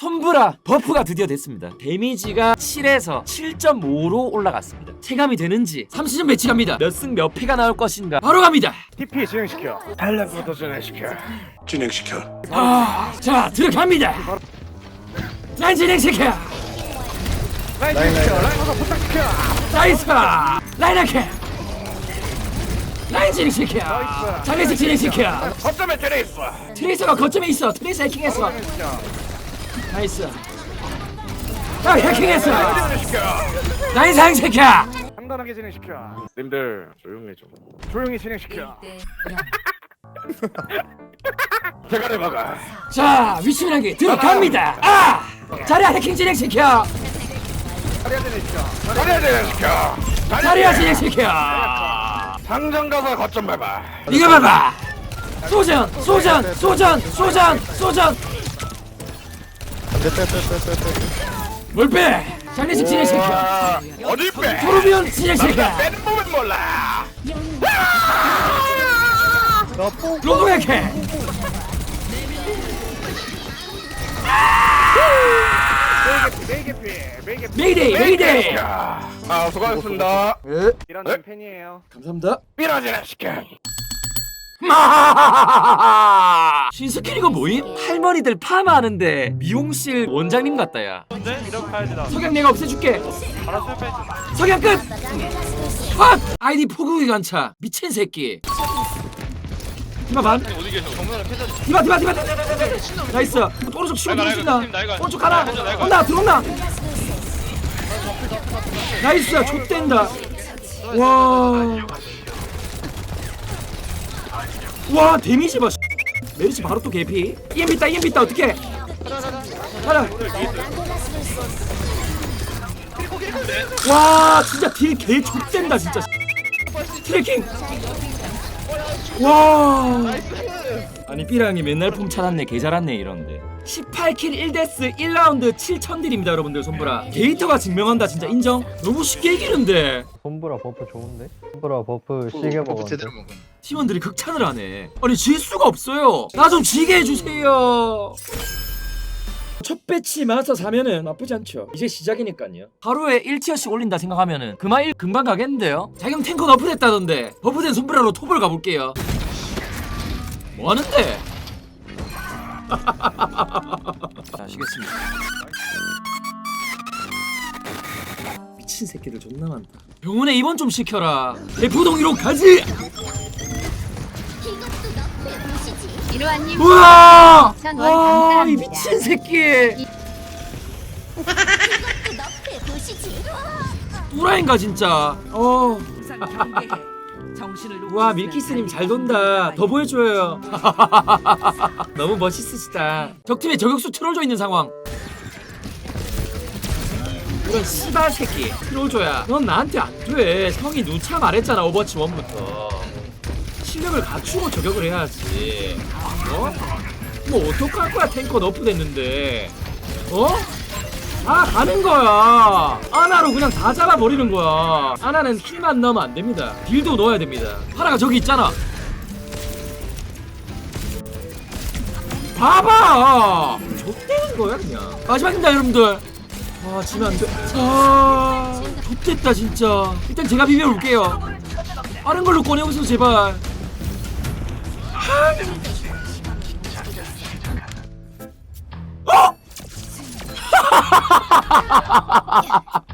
손브라 버프가 드디어 됐습니다. 데미지가 7에서 7.5로 올라갔습니다. 체감이 되는지 30점 매치 갑니다. 몇 승 몇 패가 나올 것인가? 바로 갑니다. TP 진행시켜. 달라고도 진행시켜. 진행시켜. 아, 자 들어갑니다. 라인 진행시켜. 라인 진행시켜. 라인 가서 부탁시켜. 나이스. 라인 아케. 라인 진행시켜. 장례식 진행시켜. 거점에 들어 있어. 트레이서가 거점에 있어. 트레이서 해킹했어. 진행시켜. 나이스. 야 해킹했어. 진행시켜. 라인 상시켜. 간단하게 진행시켜. 님들 조용히 좀. 조용히 진행시켜. 대가리 막아. 자 위치민하게 들어갑니다. 아 자리야 해킹 진행시켜. 자리야 진행시켜. 자리야 진행시켜. 자리야 진행시켜. 당장 가서 거점 밟아. 이거 봐봐. 소전 소전 소전 소전 소전. 뭘 빼? 장례식 진행시켜. 어디 빼? 토르비온 진행시켜. 빼는 법은 몰라. 로브 해킹. 메이게피, 메이게피. 메이데이 메이데이. 아, 수고하셨습니다. 이런 님 팬이에요. 감사합니다. 밀어 진행시켜. 신스킨 이거 뭐임? 할머니들 파마하는데 미용실 원장님 같다 야. 근데 이렇게 해야지 나. 석양 내가 없애줄게. 바로 술 빼지. 석양 끝. 확 아이디 포국이 간차 미친 새끼. 디바 반. 어디 계셔? 정면을 캐져. 디바 디바 디바. 나이스. 오른쪽 치고. 날가, 날가. 오른쪽 날가. 온다 들어온다. 나이스. 좆된다. 와. 와 데미지 봐. 메리시 바로 또 개피. EMP 있다 EMP 있다 어떻게? 가라. 와 진짜 딜개 좆된다 진짜. 트래킹. 와. 아니 삐랑이 맨날 폼 찾았네 개 잘았네 이런데 18킬 1데스 1라운드 7천딜입니다 여러분들 손보라 데이터가 증명한다 진짜 인정? 너무 쉽게 이기는데 솜브라 버프 좋은데? 솜브라 버프 시계 먹었는데 팀원들이 극찬을 하네. 아니 질 수가 없어요. 나 좀 지게 해주세요. 첫 배치 마스터 사면은 나쁘지 않죠. 이제 시작이니까요. 하루에 1티어씩 올린다 생각하면은 그만 일 금방 가겠는데요? 자기형 탱커 너프됐다던데. 버프된 손브라로 톱을 가볼게요. 뭐하는데? 자 쉬겠습니다 미친 새끼들 존나 많다 병원에 입원 좀 시켜라 대포동이로 가지 이로한님 우와! 전 와. 이 미친 새끼. 또라이인가 진짜. 어. 와 밀키스님 잘 돈다. 더 보여줘요. 너무 멋있으시다. 적팀에 저격수 트롤조 있는 상황. 이런 씨발 새끼 트롤조야. 넌 나한테 안 돼. 성이 누차 말했잖아 오버워치 1부터. 실력을 갖추고 저격을 해야지. 어? 뭐 어떡할 거야 탱커 너프 됐는데 어? 다 가는 거야 아나로 그냥 다 잡아버리는 거야 아나는 힐만 넣으면 안 됩니다 딜도 넣어야 됩니다 파라가 저기 있잖아 봐봐 좆되는 거야 그냥 마지막입니다 여러분들 아 지면 안돼. 아 좆됐다 진짜. 일단 제가 비벼볼게요. 빠른 걸로 꺼내오세요 제발.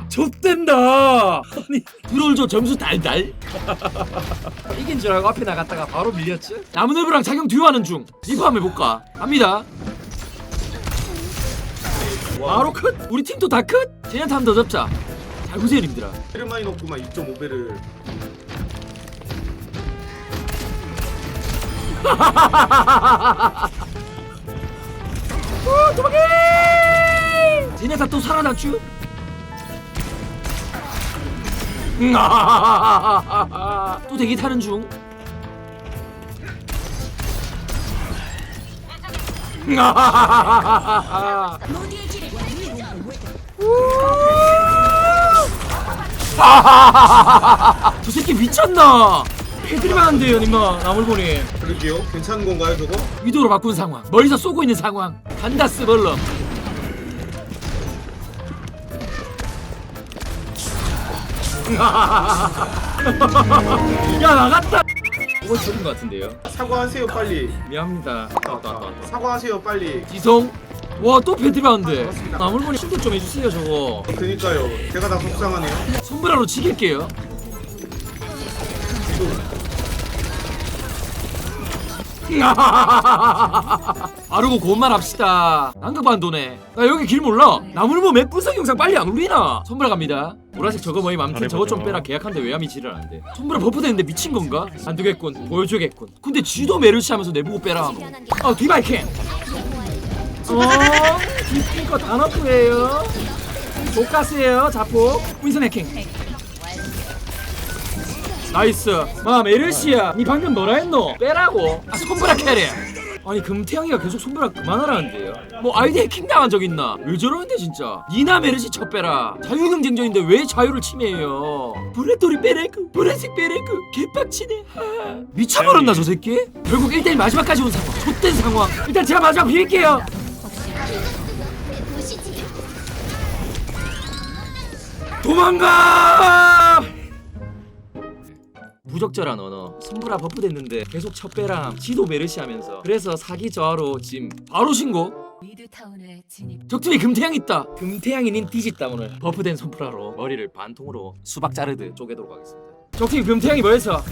좆된다. 아니 드롤저 점수 달달? 이긴 줄 알고 앞에 나갔다가 바로 밀렸지? 나무늘보랑 작용 듀오하는 중. 리프 한번 해볼까? 갑니다 바로 컷! 우리 팀도 다 컷! 쟤네한테 한번더 잡자. 잘 보세요 님들아. 배를 많이 넣구만 2.5배를. 오 도망해! 쟤네 다 또 살아났쥬? 음, 또 대기 타는 중 저 새끼 미쳤나? 해드리면 안 돼요, 님마 나물보니. 그러게요. 괜찮은 건가요, 저거? 위도로 바꾼 상황. 멀리서 쏘고 있는 상황. 간다 스벌럼. 야 나갔다. 이거 죽은 것 같은데요. 사과하세요, 빨리. 미안합니다. 왔다 왔다 왔다. 사과하세요, 빨리. 지성. 와 또 배드라운드. 나물머니 신고 좀 해주세요 저거. 그니까요. 제가 다 속상하네요. 손브라로 지킬게요. 아르고 고만 합시다. 난급반도네 나 여기 길 몰라? 나물모 맵 분석 영상 빨리 안 올리나? 손브라 갑니다. 보라색 저거 뭐임 아무튼 저거 좀 빼라. 계약한데 왜 함이 지를 안돼? 손브라 버프 되는데 미친 건가? 안 되겠군. 보여주겠군. 근데 쥐도 메르시 하면서 내보고 빼라 하노 아 디바이킹 어? 디핑거 단어프예요. 독가스예요 자폭 윈선 해킹. 나이스. 마 메르시야 니 방금 뭐라 했노? 빼라고. 아 손브라 캐리 아니 금태양이가 계속 손브라 그만하라는데요? 뭐 아이디 해킹 당한 적 있나? 왜 저러는데 진짜? 니나 메르시 쳐 빼라. 자유경쟁전인데 왜 자유를 침해해요? 브레토리 빼레그 브레식 빼레그 개빡치네. 하. 미쳐버렸나 저 새끼? 결국 1대1 마지막까지 온 상황. 좆된 상황. 일단 제가 마지막 비빌게요. 도망가! 부적절한 언어 손브라 버프 됐는데 계속 첩배랑 지도 메르시 하면서 그래서 사기 저하로 지금 바로 신고! 미드타운에 진입. 적팀이 금태양 있다! 금태양이닌 뒤집다 오늘. 버프된 손브라로 머리를 반통으로 수박 자르듯 쪼개도록 하겠습니다. 적팀이 금태양이 뭐했어?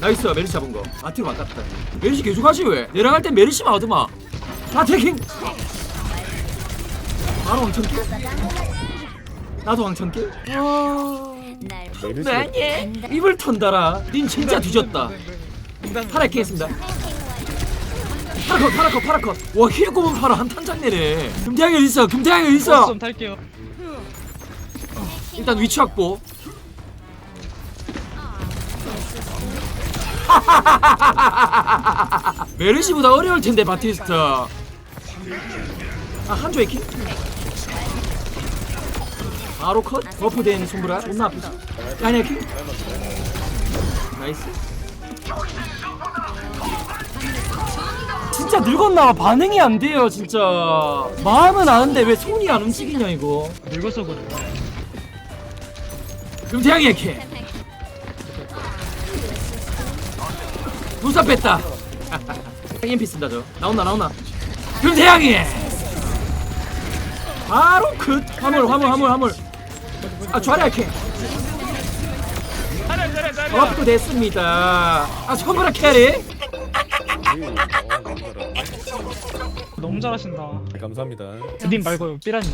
나이스 메르시 잡은 거. 아티로 아깝다. 메르시 계속 하지 왜? 내려갈 땐 메르시만 하더마 다 태킹! 바로 왕천길? 나도 왕천길? 날 아니 입을 턴다라. 닌 진짜 뒤졌다. 파라 겠습니다. 파라컷 파라컷 파라컷. 와 힐 꼽은 파라 한 탄장 내네. 금태양이 어딨어 금태양이 어딨어 좀 탈게요. 일단 위치 확보. 메르시보다 어려울 텐데 바티스타 아 한조 에킹 바로 컷? 버프된 손브라? 존나 아프지? 아니 에킹 나이스. 진짜 늙었나 봐. 반응이 안 돼요 진짜. 마음은 아는데 왜 손이 안 움직이냐 이거. 늙어서 그래. 금태양이 에킹 누사 뺐다 EMP 쓴다 저. 나온다 나온다. 금태양이 바로 그 화물 화물 화물 화물. 아 차려. 업도 됐습니다. 아 선브라 캐리. 너무 잘하신다. 감사합니다. 님 말고요, 삐라님.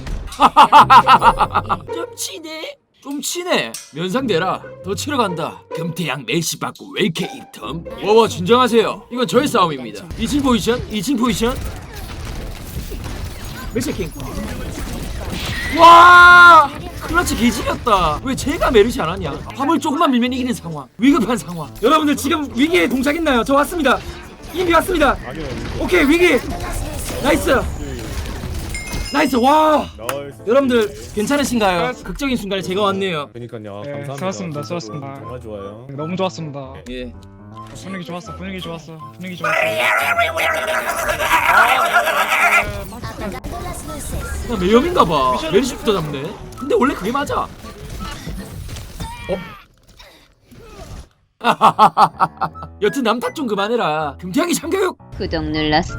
좀 치네 좀 치네 면상대라. 더 치러 간다. 금태양 멜시 받고 왜 이렇게 입텀? 워워 진정하세요. 이건 저의 싸움입니다. 2층 포지션 2층 포지션. 멜시 킹 와 클러치 개지렸다 왜 제가 메르시 안 하냐 화물 조금만 밀면 이기는 상황 위급한 상황 여러분들 지금 위기에 동작했나요 저 왔습니다 인비 왔습니다 오케이 위기 나이스 나이스 와 여러분들 괜찮으신가요? 극적인 순간에 제가 왔네요. 그러니까요. 네, 감사합니다. 좋았습니다, 좋았습니다. 정말 좋아요. 너무 좋았습니다. 예. 분위기 좋았어, 분위기 좋았어, 분위기 좋았어. 나 매염인가 봐. 메리시부터 잡네. 근데 원래 그게 맞아. 어? 여튼 남탓 좀 그만해라. 금태양이 참교육. 구독 눌렀어?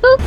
꾹.